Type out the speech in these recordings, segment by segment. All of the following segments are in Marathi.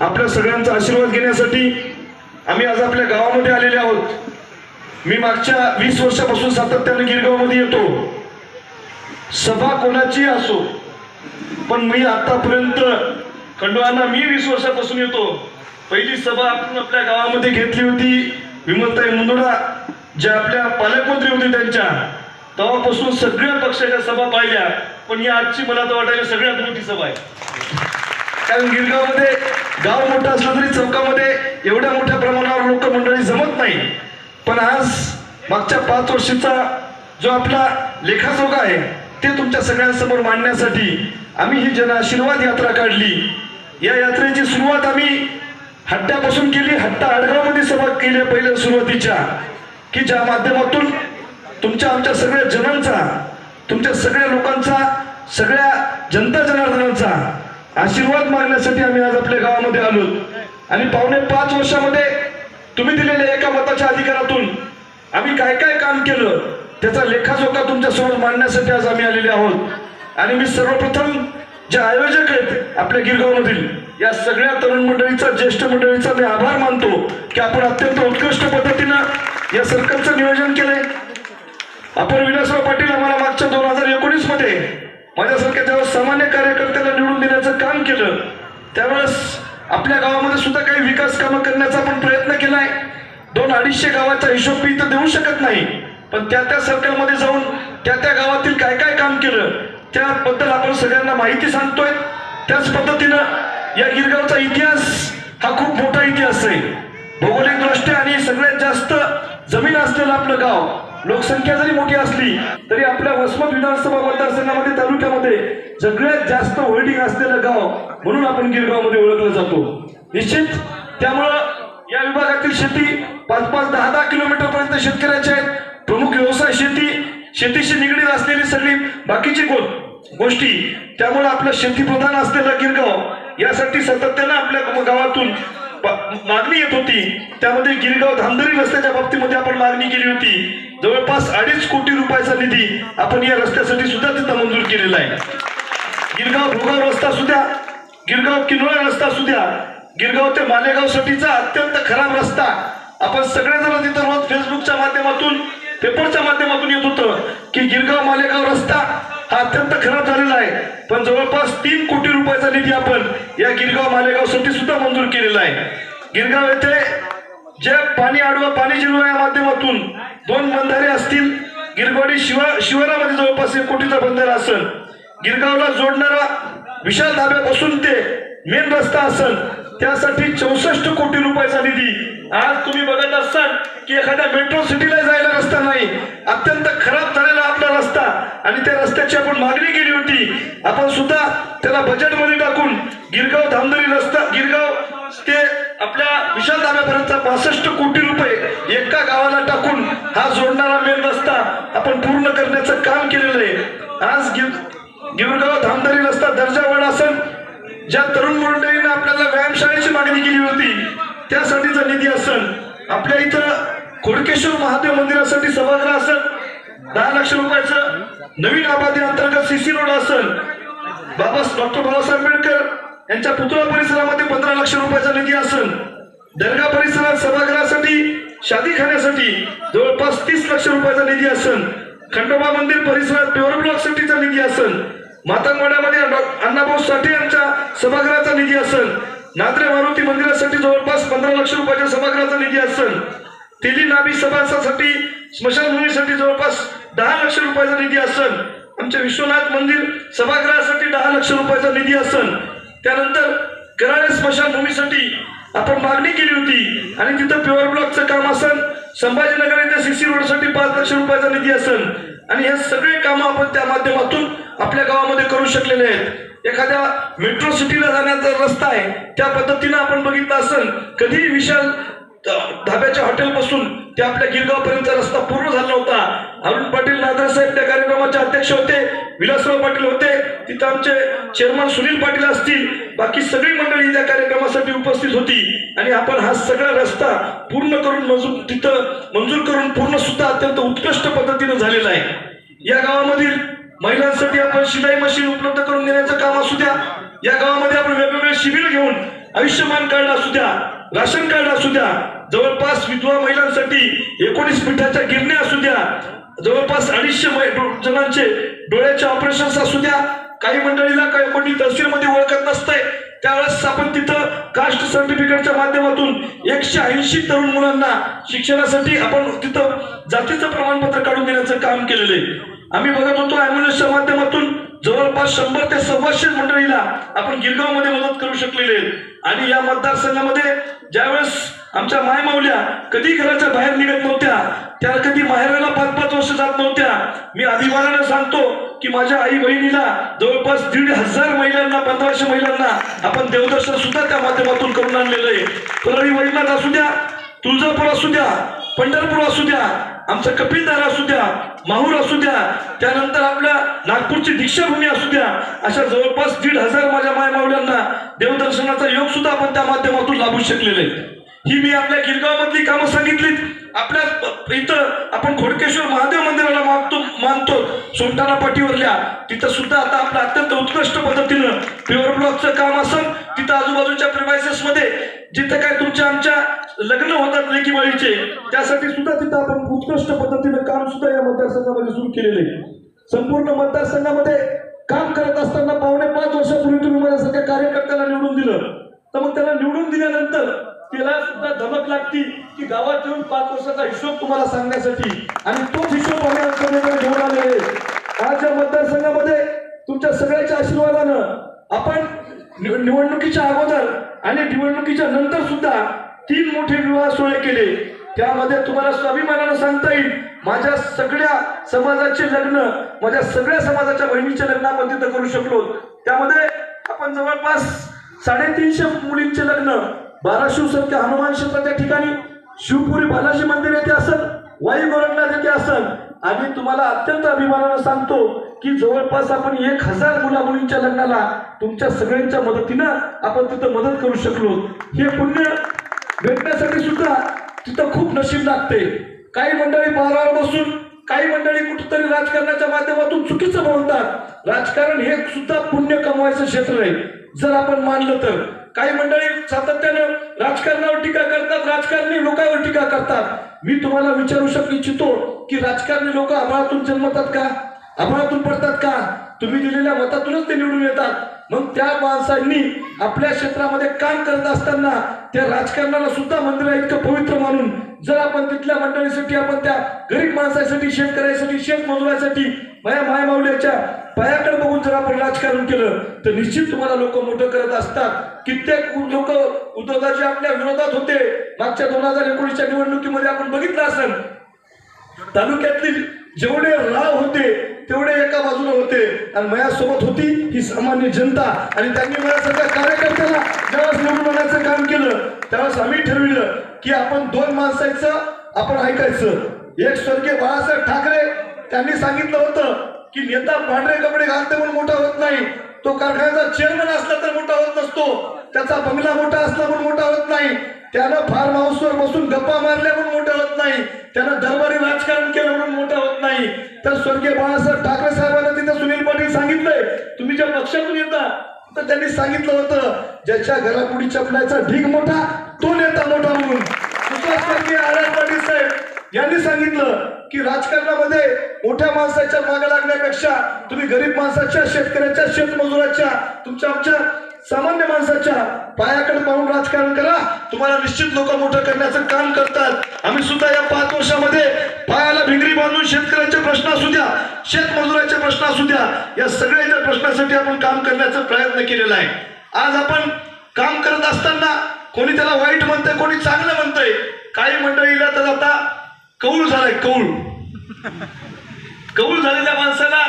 आपल्या सगळ्यांचा आशीर्वाद घेण्यासाठी आम्ही आज आपल्या गावामध्ये आलेले आहोत. मी मागच्या वीस वर्षापासून सातत्याने गिरगावमध्ये येतो. सभा कोणाची असो पण मी आतापर्यंत खंडोबांना मी वीस वर्षापासून येतो. पहिली सभा आपण आपल्या गावामध्ये घेतली होती विमलताई मुंदुडा ज्या आपल्या पालकमंत्री होते त्यांच्या. तेव्हापासून सगळ्या पक्षाच्या सभा पाहिल्या पण ही आजची मला तर वाटायला सगळ्यात मोठी सभा आहे. कारण गिरगावमध्ये गाव मोठं असलं तरी चौकामध्ये एवढ्या मोठ्या प्रमाणावर लोक मंडळी जमत नाही. पण आज मागच्या पाच वर्षीचा जो आपला लेखाजोगा आहे ते तुमच्या सगळ्यांसमोर मांडण्यासाठी आम्ही ही जन आशीर्वाद यात्रा काढली. या यात्रेची सुरुवात आम्ही हट्ट्यापासून केली हट्टा आडगावमध्ये सभा केली पहिल्या सुरुवातीच्या की ज्या माध्यमातून तुमच्या आमच्या सगळ्या जनांचा तुमच्या सगळ्या लोकांचा सगळ्या जनता जनार्दनांचा आशीर्वाद मागण्यासाठी आम्ही आज आपल्या गावामध्ये आलो. आणि पावणे पाच वर्षामध्ये तुम्ही दिलेल्या एका मताच्या अधिकारातून आम्ही काय काय काम केलं त्याचा लेखाजोखा तुमच्यासमोर मांडण्यासाठी आज आम्ही आलेले आहोत. आणि मी सर्वप्रथम जे आयोजक आहेत आपल्या गिरगावमधील या सगळ्या तरुण मंडळीचा ज्येष्ठ मंडळीचा मी आभार मानतो की आपण अत्यंत उत्कृष्ट पद्धतीनं या सर्कलचं नियोजन केलंय. आपण विलासराव पाटील आम्हाला मागच्या दोन हजार एकोणीसमध्ये माझ्यासारख्या जेव्हा सामान्य कार्यकर्त्याला निवडून देण्याचं काम केलं त्यावेळेस आपल्या गावामध्ये सुद्धा काही विकास कामं करण्याचा आपण प्रयत्न केलाय दोन अडीचशे गावाचा हिशोब मी इथं देऊ शकत नाही. पण त्या त्या सर्कलमध्ये जाऊन त्या त्या गावातील काय काय काम केलं त्याबद्दल आपण सगळ्यांना माहिती सांगतोय. त्याच पद्धतीनं या गिरगावचा इतिहास हा खूप मोठा इतिहास आहे. भौगोलिक दृष्ट्या आणि सगळ्यात जास्त जमीन असलेलं आपलं गाव लोकसंख्या जरी मोठी असली तरी आपल्या वसमत विधानसभा मतदारसंघामध्ये तालुक्यामध्ये सगळ्यात जास्त होल्डिंग असलेलं गाव म्हणून आपण गिरगावमध्ये ओळखलं जातो. निश्चित त्यामुळं या विभागातील शेती पाच पाच दहा दहा किलोमीटर पर्यंत शेतकऱ्याचे आहेत. प्रमुख व्यवसाय शेती शेतीशी निगडीत असलेली सगळी बाकीची गो गोष्टी त्यामुळे आपलं शेतीप्रधान असलेलं गिरगाव यासाठी सातत्यानं आपल्या गावातून मागणी येत होती. त्यामध्ये गिरगाव धामदरी रस्त्याच्या बाबतीमध्ये आपण मागणी केली होती. जवळपास अडीच कोटी रुपयाचा निधी आपण या रस्त्यासाठी सुद्धा तिथं मंजूर केलेला आहे. गिरगाव भोगाव रस्ता सुद्धा गिरगाव किनोळा रस्ता सुद्धा गिरगाव ते मालेगाव साठीचा अत्यंत खराब रस्ता. आपण सगळेजण तिथं रोज फेसबुकच्या माध्यमातून पेपरच्या माध्यमातून येत होतं की गिरगाव मालेगाव रस्ता हा अत्यंत खराब झालेला आहे. पण जवळपास तीन कोटी रुपयाचा निधी आपण या गिरगाव मालेगावसाठी सुद्धा मंजूर केलेला आहे. गिरगाव येथे जे पाणी आडवा पाणी जिरवा या माध्यमातून दोन बंधारे असतील गिरगोडी शिवा शिवारामध्ये जवळपास एक कोटीचा बंधारा असेल. गिरगावला जोडणारा विशाल धाब्यापासून ते मेन रस्ता असेल. त्यासाठी चौसष्ट कोटी रुपयाचा निधी. आज तुम्ही बघत असाल की एखाद्या मेट्रो सिटीला जायला रस्ता नाही. अत्यंत खराब झालेला आपला रस्ता. आणि त्या रस्त्याची आपण मागणी केली होती. आपण सुद्धा त्याला बजेटमध्ये टाकून गिरगाव धामदरी रस्ता गिरगाव ते आपल्या विशाल धाब्यापर्यंतचा पासष्ट कोटी हा जोडणारा मेन रस्ता आपण पूर्ण करण्याचं काम केलेलं आहे. आज गिरगाव धामदरी रस्ता दर्जावाड असेल ज्या तरुण मंडळीने आपल्याला व्यायामशाळेची मागणी केली होती त्यासाठीचा निधी असेल आपल्या इथं खोडकेश्वर महादेव मंदिरासाठी सभागृह असेल दहा लक्ष रुपयाचं नवीन आबादी अंतर्गत सीसी रोड असेल बाबा डॉक्टर बाबासाहेब आंबेडकर यांच्या पुतळा परिसरामध्ये पंधरा लक्ष रुपयाचा निधी असेल दर्गा परिसरात सभागृहासाठी शादी खाण्यासाठी जवळपास तीस लक्ष रुपयाचा निधी असन. खंडोबा मंदिर परिसरात प्युअर ब्लॉक साठीचा निधी असेल मातांगवाड्यामध्ये अण्णाभाऊ साठे यांच्या सभागृहाचा निधी असेल नात्रे मारुती मंदिरासाठी जवळपास पंधरा लक्ष रुपयाच्या सभागृहाचा निधी असेल तेली नाभी सभासाठी स्मशानभूमीसाठी जवळपास दहा लक्ष रुपयाचा निधी असन. आमच्या विश्वनाथ मंदिर सभागृहासाठी दहा लक्ष रुपयाचा निधी असन. त्यानंतर कराळे स्मशानभूमीसाठी आपण मागणी केली होती. आणि तिथं प्युअर ब्लॉकचं काम असेल संभाजीनगर येथे सीसी रोडसाठी पाच लक्ष रुपयाचा निधी असेल आणि हे सगळे कामं आपण त्या माध्यमातून आपल्या गावामध्ये करू शकलेले आहेत. एखाद्या मेट्रो सिटीला जाण्याचा रस्ता आहे त्या पद्धतीनं आपण बघितलं असेल कधीही विशाल धाब्याच्या हॉटेलपासून ते आपल्या गिरगावपर्यंतचा रस्ता पूर्ण झाला होता अरुण पाटील नादर साहेब त्या कार्यक्रमाचे अध्यक्ष होते विलासराव पाटील होते तिथं आमचे चेअरमन सुनील पाटील असतील बाकी सगळी मंडळी त्या कार्यक्रमासाठी उपस्थित होती. आणि आपण हा सगळा रस्ता पूर्ण करून मंजूर तिथं मंजूर करून पूर्ण सुद्धा अत्यंत उत्कृष्ट पद्धतीनं झालेला आहे. या गावामधील महिलांसाठी आपण शिलाई मशीन उपलब्ध करून देण्याचं काम असू द्या. या गावामध्ये आपण वेगवेगळे शिबिर घेऊन आयुष्यमान कार्ड असू द्या राशन कार्ड असू द्या जवळपास विधवा महिलांसाठी एकोणीस मिठाच्या गिरण्या असू द्या जवळपास अडीचशे जणांचे डोळ्याचे ऑपरेशन असू द्या काही मंडळीला काही कोणी तहसीलमध्ये ओळखत नसतंय त्यावेळेस आपण तिथं कास्ट सर्टिफिकेटच्या माध्यमातून एकशे ऐंशी तरुण मुलांना शिक्षणासाठी आपण तिथं जातीचं प्रमाणपत्र काढून देण्याचं काम केलेलं आहे आम्ही बघत होतो अँब्युलन्सच्या माध्यमातून जवळपास शंभर ते सव्वाशे मंडळीला आपण गिरगावमध्ये मदत करू शकलेले आहे. आणि या मतदारसंघामध्ये ज्यावेळेस आमच्या मायमावल्या कधी घराच्या बाहेर निघत नव्हत्या त्या कधी माहेराला पाच पाच वर्ष जात नव्हत्या मी अभिमानानं सांगतो की माझ्या आई बहिणीला जवळपास दीड हजार महिलांना पंधराशे महिलांना आपण देवदर्शन सुद्धा त्या माध्यमातून करून आणलेलं आहे. परळी वैजनाथ असू द्या तुळजापूर असू द्या पंढरपूर असू द्या आमचं कपिलदार असू द्या माहूर असू द्या त्यानंतर आपल्या नागपूरची दीक्षाभूमी असू द्या अशा जवळपास दीड हजार माझ्या मायमावल्यांना देवदर्शनाचा योग सुद्धा आपण त्या माध्यमातून लाभू शकलेले ही मी आपल्या गिरगावमधली कामं सांगितलीत. आपल्या इथं आपण खोडकेश्वर महादेव मंदिराला मानतो. मानतो सोमठाणा पाठीवरल्या तिथं सुद्धा आता आपलं अत्यंत उत्कृष्ट पद्धतीनं प्युअर ब्लॉकचं काम असेल तिथं आजूबाजूच्या प्रिमायसेस मध्ये जिथं काय तुमच्या आमच्या लग्न होतात लेकीबाळीचे त्यासाठी सुद्धा तिथं आपण उत्कृष्ट पद्धतीनं काम सुद्धा या मतदारसंघामध्ये सुरू केलेले संपूर्ण मतदारसंघामध्ये काम करत असताना पावणे पाच वर्षापूर्वी तुम्ही माझ्यासारख्या कार्यकर्त्याला निवडून दिलं. तर मग त्याला निवडून दिल्यानंतर त्याला सुद्धा धमक लागती की गावात येऊन पाच वर्षाचा हिशोब तुम्हाला सांगण्यासाठी. आणि तोच हिशोब आम्ही आज घेऊन आलेले आहे. आज या मतदारसंघामध्ये तुमच्या सगळ्याच्या आशीर्वादानं आपण निव- निवडणुकीच्या अगोदर आणि निवडणुकीच्या नंतर सुद्धा तीन मोठे विवाह सोहळे केले. त्यामध्ये तुम्हाला स्वाभिमानानं सांगता येईल माझ्या सगळ्या समाजाचे लग्न माझ्या सगळ्या समाजाच्या बहिणीचे लग्न आपण तिथं करू शकलो. त्यामध्ये आपण जवळपास साडेतीनशे मुलींचे लग्न बाराशिव सारख्या हनुमान क्षेत्राच्या ठिकाणी शिवपुरी बालाजी मंदिर येथे असेल वाई गोरखनाथ येथे असेल. आणि तुम्हाला अत्यंत अभिमानानं सांगतो की जवळपास आपण एक हजार मुला मुलींच्या लग्नाला तुमच्या सगळ्यांच्या मदतीनं आपण तिथं मदत करू शकलो. हे पुण्य भेटण्यासाठी सुद्धा तिथं खूप नशीब लागते. काही मंडळी बारावर बसून काही मंडळी कुठेतरी राजकारणाच्या माध्यमातून चुकीचं बोलतात. राजकारण हे सुद्धा पुण्य कमवायचं क्षेत्र आहे. जर आपण मानलं तर. काही मंडळी सातत्यानं राजकारणावर टीका करतात राजकारणी लोकांवर टीका करतात. मी तुम्हाला विचारू शक इच्छितो की राजकारणी लोक आभाळातून जन्मतात का? आभाळातून पडतात का? तुम्ही दिलेल्या मतातूनच ते निवडून येतात. मग त्या माणसांनी आपल्या क्षेत्रामध्ये काम करत असताना त्या राजकारणाला सुद्धा मंदिरा इतकं पवित्र मानून जर आपण तिथल्या मंडळीसाठी आपण त्या गरीब माणसासाठी शेतकऱ्यासाठी शेतमजुरासाठी माया माय माऊल्याच्या पायाकडे बघून जर आपण राजकारण केलं तर निश्चित तुम्हाला लोक मोठं करत असतात. कित्येक लोक उद्योगाचे आपल्या विरोधात होते. मागच्या दोन हजार एकोणीसच्या निवडणुकीमध्ये आपण बघितलं असेल तालुक्यातील जेवढे राव होते तेवढे एका बाजूला होते. आणि माझ्यासोबत होती ही सामान्य जनता. आणि त्यांनी माझ्यासारख्या कार्यकर्त्याला ज्यावेळेस निवडून आणायचं काम केलं त्यावेळेस आम्ही ठरविलं की आपण दोन माणसायचं आपण ऐकायचं. एक स्वर्गीय बाळासाहेब ठाकरे त्यांनी सांगितलं होतं की नेता पांढरे कपडे घालते म्हणून मोठा होत नाही. तो कारखान्याचा चेअरमन असला तर मोठा होत नसतो. त्याचा बंगला मोठा असला म्हणून मोठा होत नाही. त्यानं फार्म हाऊसवर बसून गप्पा मारल्या म्हणून मोठा होत नाही. त्यानं दरबारी राजकारण केलं म्हणून मोठा होत नाही. तर स्वर्गीय बाळासाहेब ठाकरे साहेबांना तिथे सुनील पाटील सांगितलंय. तुम्ही ज्या पक्षातून येता तर त्यांनी सांगितलं होतं ज्याच्या घरापुढी चपलायचा ढीग मोठा तो नेता मोठा म्हणून. स्वर्गीय आर पाटील साहेब यांनी सांगितलं की राजकारणामध्ये मोठ्या माणसाच्या मागे लागण्यापेक्षा तुम्ही गरीब माणसाच्या शेतकऱ्याच्या शेतमजुराच्या तुमच्या आमच्या सामान्य माणसाच्या पायाकडे पाहून राजकारण करा. तुम्हाला निश्चित लोक मोठं करण्याचं काम करतात. आम्ही सुद्धा या पाच वर्षामध्ये पायाला भिंगरी बांधून शेतकऱ्यांचे प्रश्न असू द्या शेतमजुराचे प्रश्न असू द्या या सगळ्याच्या प्रश्नासाठी आपण काम करण्याचा प्रयत्न केलेला आहे. आज आपण काम करत असताना कोणी त्याला वाईट म्हणतंय कोणी चांगलं म्हणतंय? काही मंडळीला तर आता कौल झालाय कौल. कौल झालेल्या माणसाला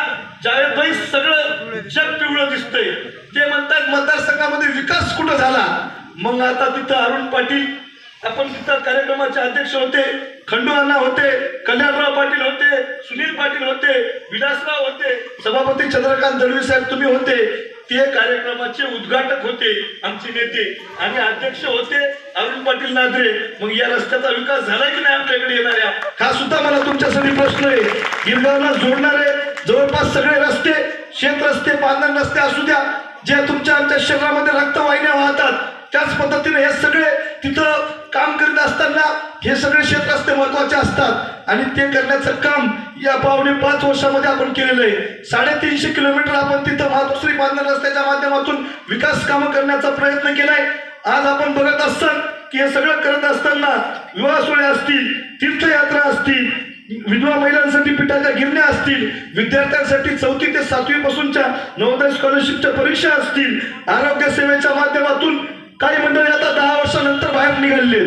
जावेदभाई सगळं जग पिवळं दिसतंय. ते म्हणतात मतदारसंघामध्ये विकास कुठं झाला? मग आता तिथं अरुण पाटील आपण तिथं कार्यक्रमाचे अध्यक्ष होते खंडू अण्णा होते कल्याणराव पाटील होते सुनील पाटील होते विलासराव होते सभापती चंद्रकांत दळवी साहेब तुम्ही होते. ते कार्यक्रमाचे उद्घाटक होते आमचे नेते आणि अध्यक्ष होते अरुण पाटील नादरे. मग या रस्त्याचा विकास झाला की नाही आपल्याकडे येणाऱ्या? हा सुद्धा मला तुमच्यासाठी प्रश्न आहे. गिरगावला जोडणारे जवळपास सगळे रस्ते शेत रस्ते बांधण रस्ते असू द्या जे तुमच्या आमच्या शरीरामध्ये रक्तवाहिन्या वाहतात त्याच पद्धतीने हे सगळे तिथं काम करीत असताना हे सगळे शेत रस्ते महत्त्वाचे असतात. आणि ते करण्याचं काम या पावणे पाच वर्षामध्ये आपण केलेलं आहे. साडेतीनशे किलोमीटर आपण तिथं मातोश्री बांधण रस्त्याच्या माध्यमातून विकास कामं करण्याचा प्रयत्न केलाय. आज आपण बघत असतात की हे सगळं करत असताना विवाह सोहळे असतील तीर्थयात्रा असतील विधवा महिलांसाठी पिठाच्या गिरण्या असतील विद्यार्थ्यांसाठी चौथी ते सातवी पासूनच्या नवोदय स्कॉलरशिपच्या परीक्षा असतील आरोग्य सेवेच्या माध्यमातून काही मंडळी आता दहा वर्षानंतर बाहेर निघाले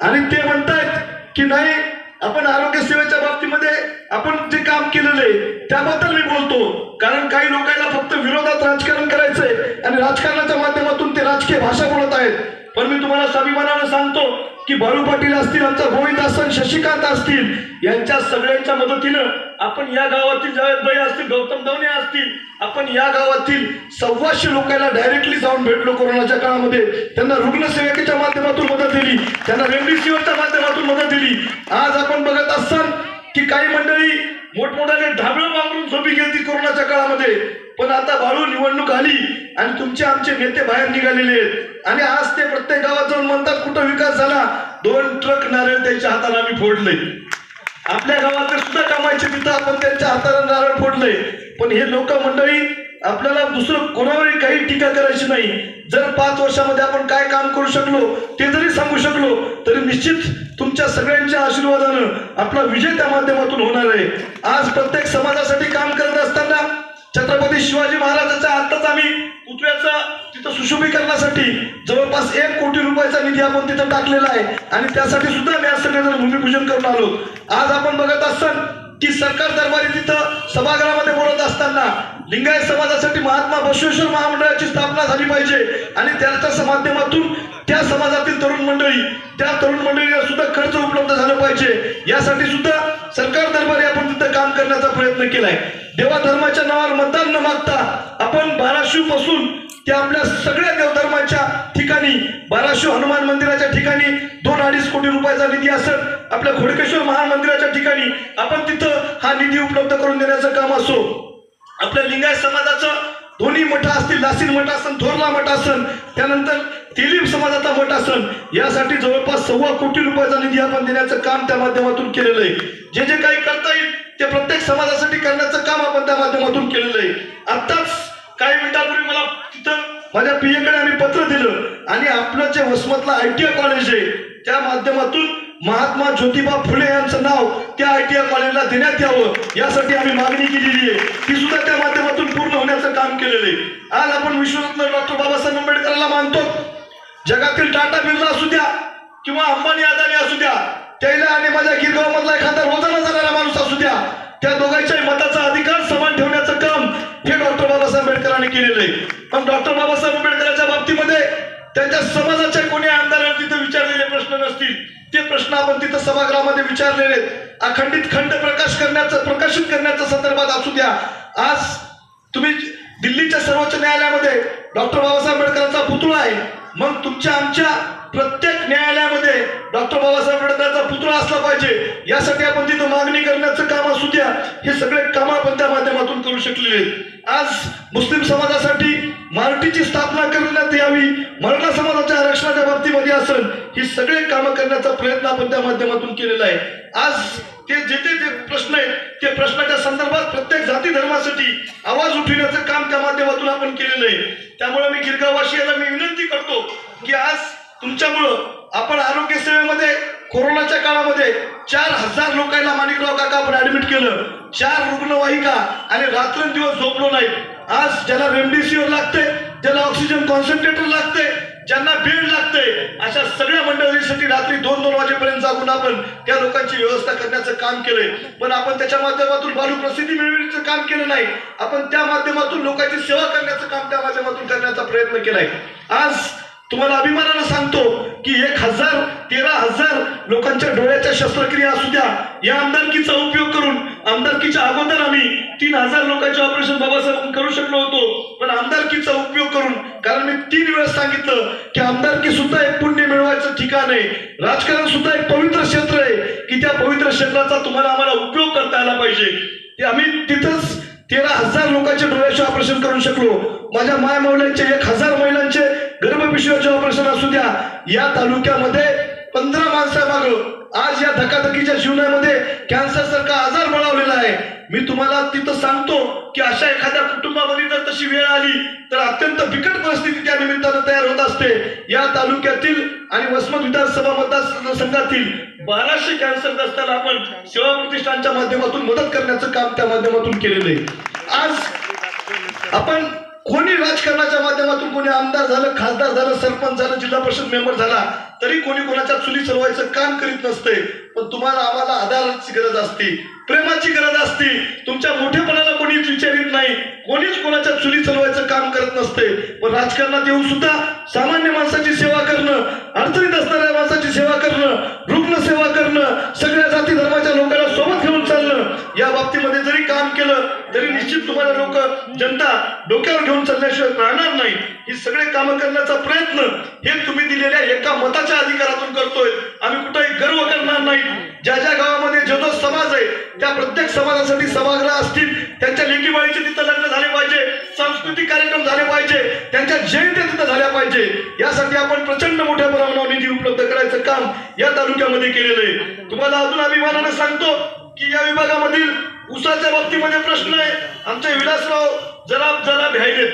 आणि ते म्हणतायत की नाही आपण आरोग्य सेवेच्या बाबतीमध्ये आपण जे काम केलेलं आहे त्याबद्दल मी बोलतो. कारण काही लोकांना फक्त विरोधात राजकारण करायचंय आणि राजकारणाच्या माध्यमातून ते राजकीय भाषा बोलत आहेत. पण मी तुम्हाला स्वाभिमानानं सांगतो की बाळू पाटील असतील आमचा गोविंद असतील शशिकांत असतील यांच्या सगळ्यांच्या मदतीनं आपण या गावातील जावेद भाई असतील गौतम दवणे असतील आपण या गावातील सव्वाशे लोकांना डायरेक्टली जाऊन भेटलो कोरोनाच्या काळामध्ये. त्यांना रुग्णसेवकेच्या माध्यमातून मदत दिली त्यांना रेमडेसिवीरच्या माध्यमातून मदत दिली. आज आपण बघत असाल की काही मंडळी मोठमोठ्याने ढाबळं मागून झोपी गेली कोरोनाच्या काळामध्ये. पण आता भाळू निवडणूक आली आणि तुमचे आमचे नेते बाहेर निघालेले आहेत. आणि आज ते प्रत्येक गावात जाऊन म्हणतात कुठं विकास झाला? दोन ट्रक नारळ त्यांच्या हाताला आम्ही फोडले. आपल्या गावातले सुद्धा कामाचे तिथं आपण त्यांच्या हाताला नारळ फोडले पण हे लोक मंडळी आपल्याला दुसरं कोणावरही काही टीका करायची नाही. जर पाच वर्षामध्ये आपण काय काम करू शकलो ते जरी सांगू शकलो तरी निश्चित तुमच्या सगळ्यांच्या आशीर्वादानं आपला विजय त्या माध्यमातून होणार आहे. आज प्रत्येक समाजासाठी काम करत असताना छत्रपती शिवाजी महाराजांचा आत्ताच आम्ही पुतळ्याचा तिथं सुशोभीकरणासाठी जवळपास एक कोटी रुपयाचा निधी आपण तिथं टाकलेला आहे. आणि त्यासाठी सुद्धा आम्ही आज सगळेजण भूमिपूजन करून आलो. आज आपण बघत असताना की सरकार दरबारी तिथं सभागृहामध्ये बोलत असताना लिंगायत समाजासाठी महात्मा बसवेश्वर महामंडळाची स्थापना झाली पाहिजे. आणि त्याच्या माध्यमातून त्या समाजातील तरुण मंडळी त्या तरुण मंडळीला सुद्धा खर्च उपलब्ध झालं पाहिजे. यासाठी सुद्धा सरकार दरबारी आपण तिथं काम करण्याचा प्रयत्न केलाय. देवा धर्माच्या नावावर मतदान न मागता आपण बाराशिवपासून त्या आपल्या सगळ्या देवधर्माच्या ठिकाणी बाराशिव हनुमान मंदिराच्या ठिकाणी दोन अडीच कोटी रुपयाचा निधी असेल आपल्या खोडकेश्वर महामंदिराच्या ठिकाणी आपण तिथं हा निधी उपलब्ध करून देण्याचं काम असो. आपल्या लिंगायत समाजाचं दोन्ही मठ असतील लासीन मठ असन थोरला मठ असन त्यानंतर तेलीम समाजाचा मठ असन यासाठी जवळपास सव्वा कोटी रुपयाचा निधी आपण देण्याचं काम त्या माध्यमातून केलेलं आहे. जे जे काही करता येईल ते प्रत्येक समाजासाठी करण्याचं काम आपण त्या माध्यमातून केलेलं आहे. आत्ताच काही मिनिटांपूर्वी मला तिथं माझ्या पियेकडे आम्ही पत्र दिलं आणि आपलं जे वसमतला आय टी आय कॉलेज आहे त्या माध्यमातून महात्मा ज्योतिबा फुले यांचं नाव त्या आय टी आय कॉलेजला देण्यात यावं यासाठी आम्ही मागणी केलेली आहे. ती सुद्धा त्या माध्यमातून पूर्ण होण्याचं काम केलेलं आहे. आज आपण विश्वरत्न डॉक्टर बाबासाहेब आंबेडकरांना मानतो. जगातील टाटा बिर्ला असू द्या किंवा अंबानी अदानी असू द्या त्याला आणि माझ्या गिरगावामधला एखादा रोजाना जाणारा माणूस असू द्या त्या दोघांच्याही मताचा अधिकार समान ठेवण्याचं काम हे डॉक्टर बाबासाहेब आंबेडकरांनी केलेलं आहे. पण डॉक्टर बाबासाहेब आंबेडकरांच्या बाबतीमध्ये त्यांच्या समाजाच्या कोणी आमदारांनी तिथे विचारलेले प्रश्न नसतील ते प्रश्न आपण तिथं सभागृहामध्ये विचारलेले आहेत. अखंडित खंड प्रकाश करण्याचं प्रकाशित करण्याच्या संदर्भात असू द्या. आज तुम्ही दिल्लीच्या सर्वोच्च न्यायालयामध्ये डॉक्टर बाबासाहेब आंबेडकरांचा पुतळा आहे. मग तुमच्या आमच्या प्रत्येक न्यायालयामध्ये डॉक्टर बाबासाहेब आंबेडकरांचा पुतळा असला पाहिजे. यासाठी आपण तिथं मागणी करण्याचं काम असू द्या. हे सगळे काम आपण त्या माध्यमातून करू शकलेले आहेत. आज मुस्लिम समाजासाठी मार्टीची स्थापना करण्यात यावी. मराठा समाजाच्या आरक्षणाच्या बाबतीमध्ये असेल ही सगळे कामं करण्याचा प्रयत्न आपण त्या माध्यमातून केलेला आहे. आज ते जे ते जे प्रश्न आहेत ते प्रश्नाच्या संदर्भात प्रत्येक जाती धर्मासाठी आवाज उठविण्याचं काम त्या माध्यमातून आपण केलेलं आहे. त्यामुळे मी गिरगाववासियाला मी विनंती करतो की आज तुमच्यामुळं आपण आरोग्य सेवेमध्ये कोरोनाच्या काळामध्ये चार हजार लोकांना माणिकराव काका आपण ऍडमिट केलं. चार रुग्णवाहिका आणि रात्रंदिवस झोपलो नाही आज ज्याला रेमडेसिवीर लागते ज्याला ऑक्सिजन कॉन्सन्ट्रेटर लागते ज्यांना बेड लागते अशा सगळ्या मंडळींसाठी रात्री दोन दोन वाजेपर्यंत जागून आपण त्या लोकांची व्यवस्था करण्याचं काम केलंय. पण आपण त्याच्या माध्यमातून बालू प्रसिद्धी मिळविण्याचं काम केलं नाही. आपण त्या माध्यमातून लोकांची सेवा करण्याचं काम त्या माध्यमातून करण्याचा प्रयत्न केलाय. आज तुम्हाला अभिमानानं सांगतो की एक हजार तेरा हजार लोकांच्या डोळ्याच्या शस्त्रक्रिया असू द्या. या आमदारकीचा उपयोग करून आमदारकीच्या अगोदर आम्ही तीन हजार लोकांचे ऑपरेशन बाबासाहेब करू शकलो होतो. पण आमदारकीचा उपयोग करून कारण मी तीन वेळेस सांगितलं की आमदारकी सुद्धा एक पुण्य मिळवायचं ठिकाण आहे. राजकारण सुद्धा एक पवित्र क्षेत्र आहे की त्या पवित्र क्षेत्राचा तुम्हाला आम्हाला उपयोग करता आला पाहिजे. ते आम्ही तिथंच तेरा हजार लोकांचे डोळ्याचे ऑपरेशन करू शकलो. माझ्या माय मौल्यांचे एक हजार महिलांचे गर्भपिशवीचे ऑपरेशन असू द्या या तालुक्यामध्ये पंधरा माणसामागं आज या धकाधकीच्या जीवनामध्ये कॅन्सर सारखा आजार बळावलेला आहे. मी तुम्हाला तिथं सांगतो की अशा एखाद्या कुटुंबामध्ये जर तशी वेळ आली तर अत्यंत बिकट परिस्थिती त्या निमित्तानं तयार होत असते. या तालुक्यातील आणि वसमत विधानसभा मतदारसंघातील बाराशे कॅन्सरग्रस्तांना आपण सेवा प्रतिष्ठानच्या माध्यमातून मदत करण्याचं काम त्या माध्यमातून केलेलं आहे. आज आपण कोणी राजकारणाच्या माध्यमातून कोणी आमदार झालं खासदार झालं सरपंच झालं जिल्हा परिषद मेंबर झाला तरी कोणी कोणाच्या चुली चलवायचं काम करीत नसते. पण तुम्हाला आम्हाला आधाराची गरज असते प्रेमाची गरज असते. तुमच्या मोठेपणाला कोणीच विचारित नाही. कोणीच कोणाच्या चुली चलवायचं काम करत नसते. पण राजकारणात येऊन सुद्धा सामान्य माणसाची सेवा करणं अडचणीत असणाऱ्या माणसाची सेवा करणं रुग्ण सेवा करणं सगळ्या जाती धर्माच्या लोकांना सोबत घेऊन चालणं या बाबतीमध्ये जरी काम केलं तरी निश्चित तुम्हाला लोक जनता डोक्यावर घेऊन चालल्याशिवाय राहणार नाही. ही सगळे कामं करण्याचा प्रयत्न हे तुम्ही दिलेल्या एका मताच्या अधिकारातून करतोय. आम्ही कुठेही गर्व करणार नाही. ज्या ज्या गावामध्ये जो जो समाज आहे त्या प्रत्येक समाजासाठी सभागृह असतील त्यांच्या लेखीबाळीचे तिथं लग्न झाले पाहिजे सांस्कृतिक कार्यक्रम झाले पाहिजे त्यांच्या जयंत्या तिथं झाल्या पाहिजे. यासाठी आपण प्रचंड मोठ्या प्रमाणावर निधी उपलब्ध करायचं काम या तालुक्यामध्ये केलेलं आहे. तुम्हाला अजून अभिमानानं सांगतो की या विभागामधील ऊसाच्या बाबतीमध्ये प्रश्न आहे. आमचे विलासराव जरा जरा भ्यायलेत.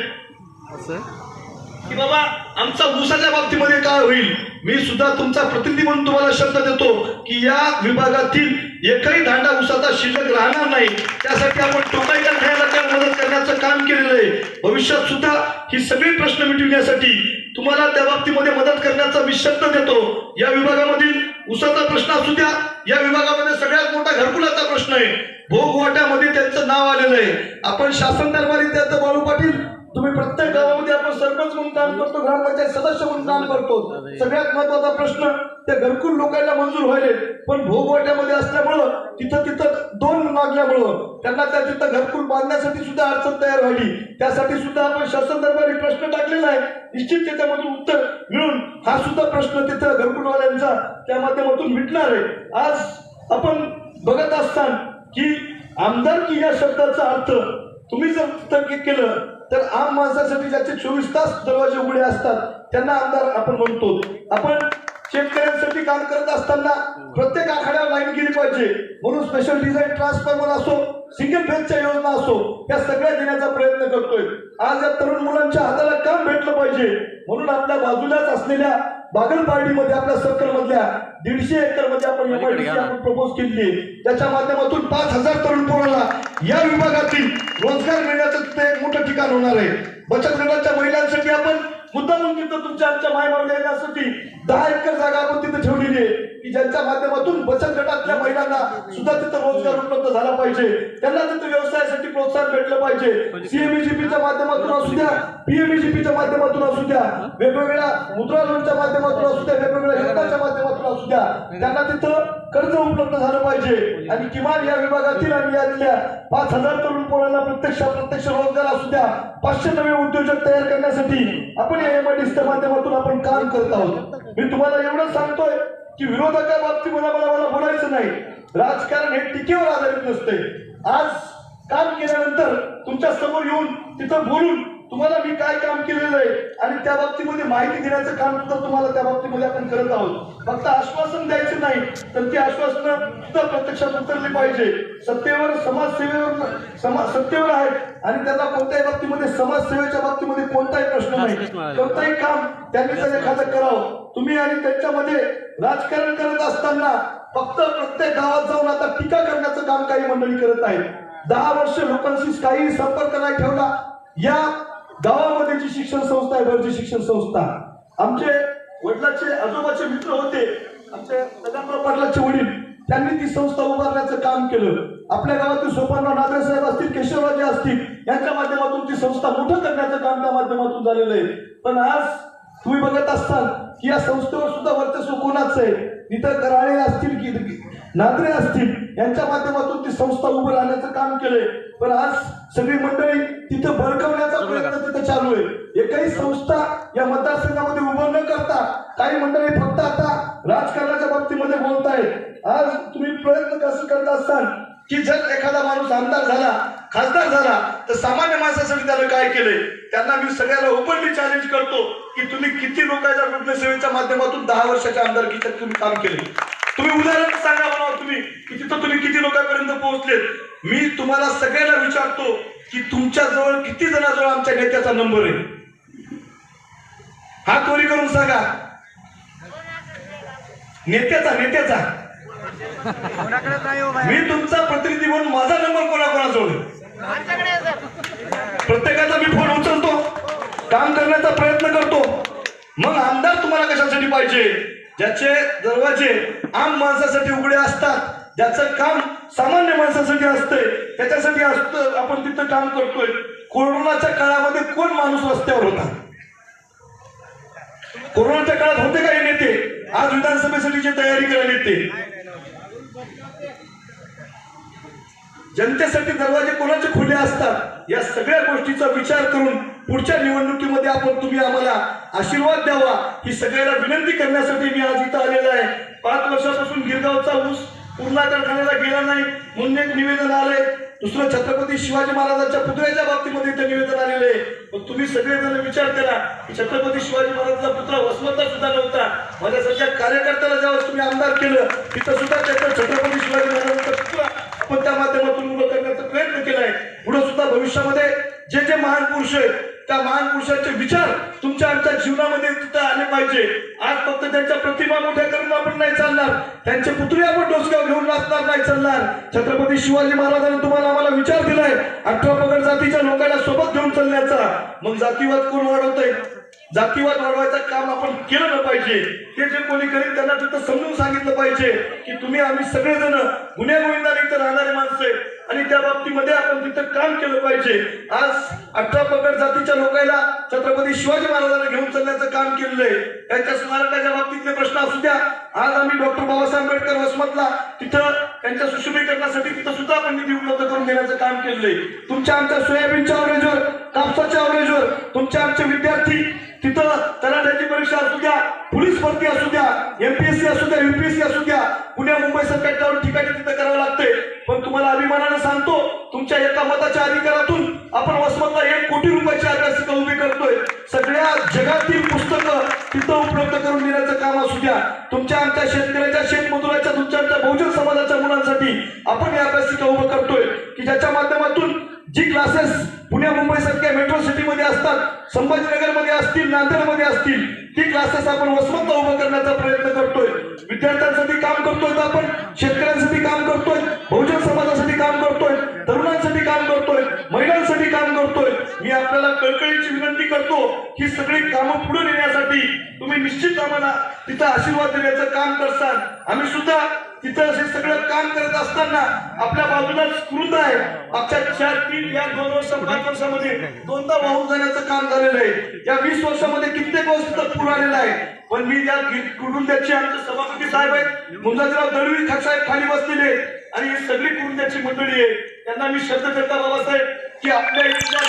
की बाबा आमचा ऊसाच्या बाबतीमध्ये काय होईल? मी सुद्धा तुमचा प्रतिनिधी म्हणून तुम्हाला शब्द देतो की या विभागातील एकही दांडा उसाचा शिल्लक राहणार नाही. त्यासाठी आपण टोकाईला कारखान्याला मदत करण्याचं काम केलेलं आहे. भविष्यात सुद्धा ही सगळी प्रश्न मिटविण्यासाठी तुम्हाला त्या बाबतीमध्ये मदत करण्याचा मी शब्द देतो. या विभागामधील उसाचा प्रश्न असू द्या या विभागामध्ये सगळ्यात मोठा घरकुलाचा प्रश्न आहे. भोग वाट्यामध्ये त्यांचं नाव आलेलं आहे. आपण शासन दरबारी त्याचं बाळू पाटील तुम्ही प्रत्येक गावामध्ये आपण सरपंच म्हणून काम करतो ग्रामपंचायत सदस्य म्हणून काम करतो. सगळ्यात महत्त्वाचा प्रश्न त्या घरकुल लोकांना मंजूर व्हायले पण भोगवाट्यामध्ये असल्यामुळं तिथं तिथं दोन लागल्यामुळं त्यांना त्या तिथं घरकुल बांधण्यासाठी सुद्धा अडचण तयार व्हायली. त्यासाठी सुद्धा आपण शासन दरबारी प्रश्न टाकलेला आहे. निश्चित त्याच्यामधून उत्तर मिळून हा सुद्धा प्रश्न तिथं घरकुलवाल्यांचा त्या माध्यमातून मिटणार आहे. आज आपण बघत असताना की आमदारकी या शब्दाचा अर्थ तुम्ही जर तर्क केलं तर आम माणसासाठी ज्याचे चोवीस तास दरवाजे उघडे असतात त्यांना आमदार आपण म्हणतो. आपण शेतकऱ्यांसाठी काम करत असताना प्रत्येक आखाड्यावर लाईन गेली पाहिजे. म्हणून स्पेशल डिझाईन ट्रान्सफॉर्मर असो सिंगल फेजच्या योजना असो त्या सगळ्या देण्याचा प्रयत्न करतोय. आज या तरुण मुलांच्या हाताला काम भेटलं पाहिजे. म्हणून आपल्या बाजूलाच असलेल्या बागलपार्टीमध्ये आपल्या सर्कल मधल्या दीडशे एकरमध्ये आपण प्रपोज केली. त्याच्या माध्यमातून पाच हजार तरुण पोराला या विभागातील रोजगार मिळण्याचं एक मोठं ठिकाण होणार आहे. बचत गटाच्या महिलांसाठी आपण मुद्दा म्हणून तुमच्या आमच्या मायमार देण्यासाठी दहा एकर जागा आपण तिथे ठेवलेली आहे. की ज्यांच्या माध्यमातून बचत गटातल्या महिलांना सुद्धा तिथं रोजगार उपलब्ध झाला पाहिजे. त्यांना तिथं व्यवसायासाठी प्रोत्साहन भेटलं पाहिजे. सीएमईजीपीच्या माध्यमातून असू द्या पीएमईजीपीच्या माध्यमातून असू द्या वेगवेगळ्या मुद्रा लोनच्या माध्यमातून असू द्या वेगवेगळ्या योजनाच्या माध्यमातून असू द्या त्यांना तिथं कर्ज उपलब्ध झालं पाहिजे. आणि किमान या विभागातील आणि यातल्या पाच हजार तरुण पोरांना प्रत्यक्ष अप्रत्यक्ष रोजगार असू द्या. पाचशे नवे उद्योजक तयार करण्यासाठी आपण या एमआयडीसीच्या माध्यमातून आपण काम करत आहोत. मी तुम्हाला एवढं सांगतोय की विरोधाच्या बाबतीमध्ये मला मला बोलायचं नाही. राजकारण हे टीकेवर आधारित नसते आज काम केल्यानंतर तुमच्यासमोर येऊन तिथं बोलून तुम्हाला मी काय काम केलेलं आहे आणि त्या बाबतीमध्ये माहिती देण्याचं काम सुद्धा तुम्हाला त्या बाबतीमध्ये आपण करत आहोत. फक्त आश्वासन द्यायचं नाही तर ती आश्वासनं सुद्धा प्रत्यक्षात उतरली पाहिजे. सत्तेवर समाजसेवेवर समाज सत्तेवर आहेत आणि त्यांना कोणत्याही बाबतीमध्ये समाजसेवेच्या बाबतीमध्ये कोणताही प्रश्न नाही. कोणताही काम त्यांनी जर एखादं करावं. तुम्ही आणि त्यांच्यामध्ये राजकारण करत असताना फक्त प्रत्येक गावात जाऊन आता टीका करण्याचं काम काही मंडळी करत आहेत. दहा वर्ष लोकांशी काही संपर्क नाही ठेवला. या गावामध्ये जी शिक्षण संस्था आहे भरजी शिक्षण संस्था. आमचे वडिलाचे आजोबाचे मित्र होते. आमचे सदामराव पाटलाचे वडील त्यांनी ती संस्था उभारण्याचं काम केलं. आपल्या गावातील सोपानराव नागरे साहेब असतील केशवराजे असतील यांच्या माध्यमातून ती संस्था मोठं करण्याचं काम त्या माध्यमातून झालेलं आहे. पण आज तुम्ही बघत असताल की या संस्थेवर सुद्धा वर्चस्व कोणाचं आहे? इतर कराळे असतील की नागरे असतील? यांच्या माध्यमातून ती संस्था उभं राहण्याचं काम केलंय. पण आज सगळी मंडळी तिथं भडकवण्याचा प्रयत्न तिथं चालू आहे. एकही संस्था या मतदारसंघामध्ये उभं न करता काही मंडळी फक्त आता राजकारणाच्या बाबतीमध्ये बोलताय आज तुम्ही प्रयत्न कसं करत असताल की जर एखादा माणूस आमदार झाला खासदार झाला तर सामान्य माणसासाठी त्यानं काय केलंय? त्यांना मी सगळ्याला ओपनली चॅलेंज करतो की तुम्ही किती लोकांच्या रुग्णसेवेच्या माध्यमातून दहा वर्षाच्या आमदारकीच्या तुम्ही काम केले तुम्ही उदाहरण सांगा मला हो तुम्ही की तिथं तुम्ही किती लोकांपर्यंत पोहोचले मी तुम्हाला सगळ्यांना विचारतो की तुमच्या जवळ किती जणांजवळ आमच्या नेत्याचा नंबर आहे? हा कोरी करून सांगा? नेत्याचा नेत्याचा. मी तुमचा प्रतिनिधी म्हणून माझा नंबर कोणाकोणाजवळ प्रत्येकाचा मी फोन उचलतो काम करण्याचा प्रयत्न करतो. मग आमदार तुम्हाला कशासाठी पाहिजे? ज्याचे दरवाजे आम माणसासाठी उघडे असतात ज्याचं काम सामान्य माणसासाठी असतंय त्याच्यासाठी असतं आपण तिथं काम करतोय. कोरोनाच्या काळामध्ये कोण माणूस रस्त्यावर होता? कोरोनाच्या काळात होते काही नेते? आज विधानसभेसाठीची तयारी करायला येते जनतेसाठी दरवाजे कोणाचे खुले असतात? या सगळ्या गोष्टीचा विचार करून पुढच्या निवडणुकीमध्ये आपण तुम्ही आम्हाला आशीर्वाद द्यावा ही सगळ्याला विनंती करण्यासाठी मी आज इथं आलेला आहे. पाच वर्षापासून गिरगावचा ऊस पूर्णा कारखान्याला गेला नाही म्हणून एक निवेदन आलंय. दुसरं छत्रपती शिवाजी महाराजांच्या पुतळ्याच्या बाबतीमध्ये इथं निवेदन आलेलं आहे. पण तुम्ही सगळेजण विचार करा की छत्रपती शिवाजी महाराजांचा पुतळा वसमतला सुद्धा नव्हता. माझ्यासारख्या कार्यकर्त्याला ज्यावेळेस तुम्ही आमदार केलं तिथं सुद्धा त्याचं छत्रपती शिवाजी महाराजांचा पुतळा आपण त्या माध्यमातून उभं करण्याचा प्रयत्न केलाय. पुढे सुद्धा भविष्यामध्ये जे जे महान पुरुष आहेत त्या महान पुरुषांचे विचार तुमच्या आमच्या जीवनामध्ये तिथं आले पाहिजे. आज फक्त त्यांच्या प्रतिमा मोठ्या करून आपण नाही चालणार. त्यांचे पुतळे आपण डोसगाव घेऊन नाचणार नाही चालणार. छत्रपती शिवाजी महाराजांनी तुम्हाला आम्हाला विचार दिलाय. अठरा पगड जातीच्या लोकांना सोबत घेऊन चालण्याचा. मग जातीवाद कोण वाढवतंय? जातीवाद वाढवायचं काम आपण केलं ना पाहिजे. ते जे कोणी करेल त्यांना तिथं समजून सांगितलं पाहिजे की तुम्ही आम्ही सगळेजण गुन्ह्या गोविंदाने इथं राहणारे माणसं आणि त्या बाबतीमध्ये आपण तिथं काम केलं पाहिजे. आज अठरा पगड जातीच्या लोकांना छत्रपती शिवाजी महाराजांना घेऊन चालण्याचं काम केलेलं आहे. त्यांच्या स्मारकाच्या बाबतीतले प्रश्न असू द्या. आज आम्ही डॉक्टर बाबासाहेब आंबेडकर वसमतला तिथं त्यांच्या सुशोभीकरणासाठी तिथं सुद्धा आपण निधी उपलब्ध करून देण्याचं काम केलेलं आहे. तुमच्या आमच्या सोयाबीनच्या अवरेजवर कापसाच्या अवरेजवर तुमच्या आमचे विद्यार्थी असू द्या पोलीस भरती असू द्या एमपीएससी असू द्या युपीएससी असू द्या पुण्या मुंबई सरकार ठिकाणी तिथं करावं लागते पण तुम्हाला अभिमानानं सांगतो तुमच्या एका मताच्या अधिकारातून आपण वसमतला एक कोटी रुपयाची अभ्यासिका उभी करतोय. सगळ्या जगातील पुस्तकं तिथं उपलब्ध करून देण्याचं काम असू द्या. तुमच्या आमच्या शेतकऱ्याच्या शेतमजुराच्या तुमच्या आमच्या बहुजन समाजाच्या मुलांसाठी आपण या अभ्यासिका उभं करतोय. की ज्याच्या माध्यमातून जी क्लासेस पुण्या मुंबई सारख्या मेट्रो सिटीमध्ये असतात संभाजीनगरमध्ये असतील नांदेडमध्ये असतील ती क्लासेस आपण वसमत उभं करण्याचा प्रयत्न करतोय. विद्यार्थ्यांसाठी काम करतोय तर आपण शेतकऱ्यांसाठी काम करतोय बहुजन समाजासाठी काम करतोय तरुणांसाठी काम करतोय महिलांसाठी काम करतोय. मी आपल्याला कळकळीची विनंती करतो ही सगळी कामं पुढे नेण्यासाठी तुम्ही निश्चित आम्हाला तिथं आशीर्वाद देण्याचं काम करसाल आम्ही सुद्धा तिथं असे सगळं काम करत असताना आपल्या बाजूला स्कृत आहे. मागच्या तीन या दोन वर्ष पाच वर्षामध्ये दोनदा वाहून जाण्याचं काम झालेलं आहे. या वीस वर्षामध्ये कित्येक वर्ष पूर आलेला आहे. पण मी त्या कुटुंबाची आमचे सभापती साहेब आहेत. मुंजाजीराव दळवी साहेब खाली बसलेले आणि ही सगळी कुटुंबाची मंडळी आहे. त्यांना मी शब्द करता बाबासाहेब की आपल्या इथल्या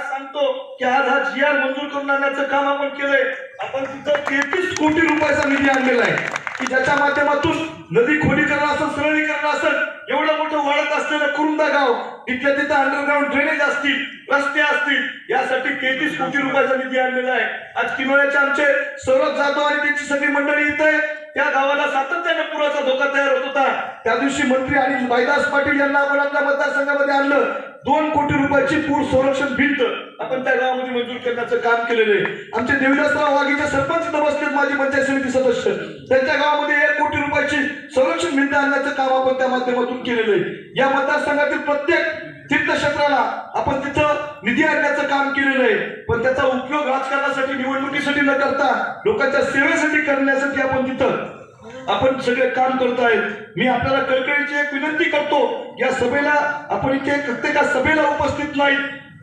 सांगतो की आज हा जी आर मंजूर करून आणण्याचं काम आपण केलंय. आपण तिथं तेहतीस कोटी रुपयाचा निधी आणलेला आहे. की ज्याच्या माध्यमातून नदी खोलीकरण असेल सरळीकरण असेल एवढं मोठं वाढत असलेलं कुरुंदा गाव तिथल्या तिथं अंडरग्राऊंड ड्रेनेज असतील रस्ते असतील यासाठी तेहतीस कोटी रुपयाचा निधी आणलेला आहे. आज किनोळ्याचे आमचे सौरभ जाधव आणि त्यांची सगळी मंडळी इथं आहे त्या गावाला सातत्याने पुराचा धोका तयार होत होता. त्या दिवशी मंत्री आणि भाईदास पाटील यांना आपण आपल्या मतदारसंघामध्ये आणलं. दोन कोटी रुपयाची पूर संरक्षण भिंत आपण त्या गावामध्ये मंजूर करण्याचं काम केलेलं आहे. आमचे देवीदासराव वाघीचे सरपंच इथं बसलेत माझी पंचायत समिती सदस्य. त्यांच्या गावामध्ये एक कोटी रुपयाची संरक्षण भिंत आणण्याचं काम आपण त्या माध्यमातून केलेलं आहे. या मतदारसंघातील प्रत्येक तीर्थक्षेत्राला आपण तिथं निधी आणण्याचं काम केलेलं आहे. पण त्याचा उपयोग राजकारणासाठी निवडणुकीसाठी न करता लोकांच्या सेवेसाठी करण्यासाठी आपण तिथं आपण सगळे काम करत आहेत. मी आपल्याला कळकळीची एक विनंती करतो. या सभेला आपण इथे प्रत्येका सभेला उपस्थित नाही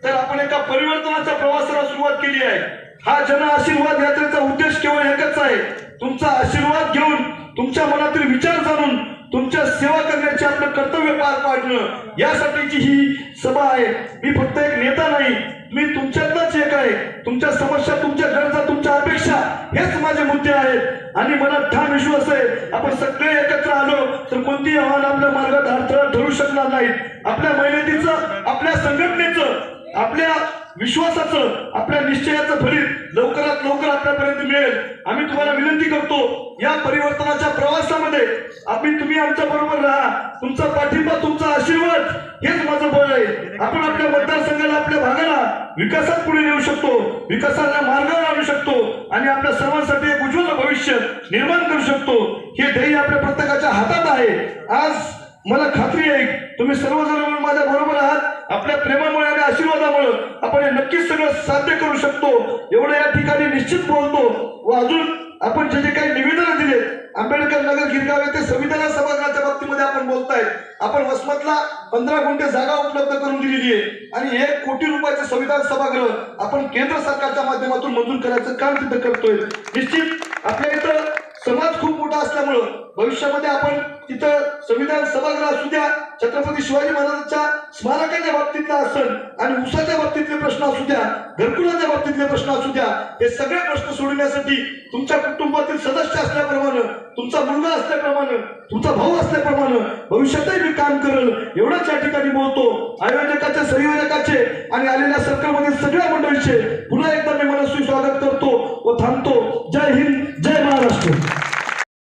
तर आपण एका परिवर्तनाच्या प्रवासाला सुरुवात केली आहे. हा जन आशीर्वाद यात्रेचा उद्देश केवळ एकच आहे. तुमचा आशीर्वाद घेऊन तुमच्या मनातील विचार जाणून तुमच्या सेवा करण्याचे आपलं कर्तव्य पार पाडणं यासाठीची ही सभा आहे. मी फक्त एक नेता नाही मी तुमच्यातलाच एक आहे. तुमच्या समस्या तुमच्या गरजा तुमच्या अपेक्षा हेच माझे मुद्दे आहेत. आणि मनात ठाम विश्वास आहे आपण सगळे एकत्र आलो तर कोणतीही आव्हान आपल्या मार्गात अडथळा ठरू शकणार नाहीत. आपल्या मेहनतीचं आपल्या संघटनेचं आपल्या विश्वासाचं आपल्या निश्चयाचं फलित लवकरात लवकर आपल्यापर्यंत मिळेल. आम्ही तुम्हाला विनंती करतो या परिवर्तनाच्या प्रवासामध्ये आम्ही तुम्ही आमच्या बरोबर राहा. तुमचा पाठिंबा तुमचा आशीर्वाद हेच माझं बळ आहे. आपण आपल्या मतदारसंघाला आपल्या भागाला विकासात पुढे नेऊ शकतो विकासाच्या मार्गावर आणू शकतो आणि आपल्या सर्वांसाठी एक उज्ज्वल भविष्य निर्माण करू शकतो. हे ध्येय आपल्या प्रत्येकाच्या हातात आहे. आज मला खात्री आहे तुम्ही सर्वजण माझ्या बरोबर आहात. आपल्या प्रेमामुळे आणि आशीर्वादामुळे आपण हे नक्कीच सगळं साध्य करू शकतो. एवढं या ठिकाणी निश्चित बोलतो. व अजून आपण जे जे काही निवेदन दिले आंबेडकर नगर गिरगाव येथे संविधान सभागृहाच्या बाबतीमध्ये आपण बोलताय. आपण वसमतला पंधरा गुंठे जागा उपलब्ध करून दिलेली आहे. आणि एक कोटी रुपयाचे संविधान सभागृह आपण केंद्र सरकारच्या माध्यमातून मंजूर करायचं काम तिथं करतोय. निश्चित आपल्या इथं समाज खूप मोठा असल्यामुळं भविष्यामध्ये आपण तिथं संविधान सभागृह असू द्या छत्रपती शिवाजी महाराजांच्या स्मारकाच्या बाबतीतला असेल आणि उसाच्या बाबतीतले प्रश्न असू द्या घरकुलाच्या बाबतीतले प्रश्न असू द्या हे सगळे प्रश्न सोडवण्यासाठी तुमच्या कुटुंबातील सदस्य असल्याप्रमाणे तुमचा मुलगा असल्याप्रमाणे तुमचा भाऊ असल्याप्रमाणे भविष्यातही मी काम करेल एवढंच या ठिकाणी बोलतो. आयोजकाचे संयोजकाचे आणि आलेल्या सरकारमधील सगळ्या मंडळीचे पुन्हा एकदा मी मनस्वी स्वागत करतो व थांबतो. जय हिंद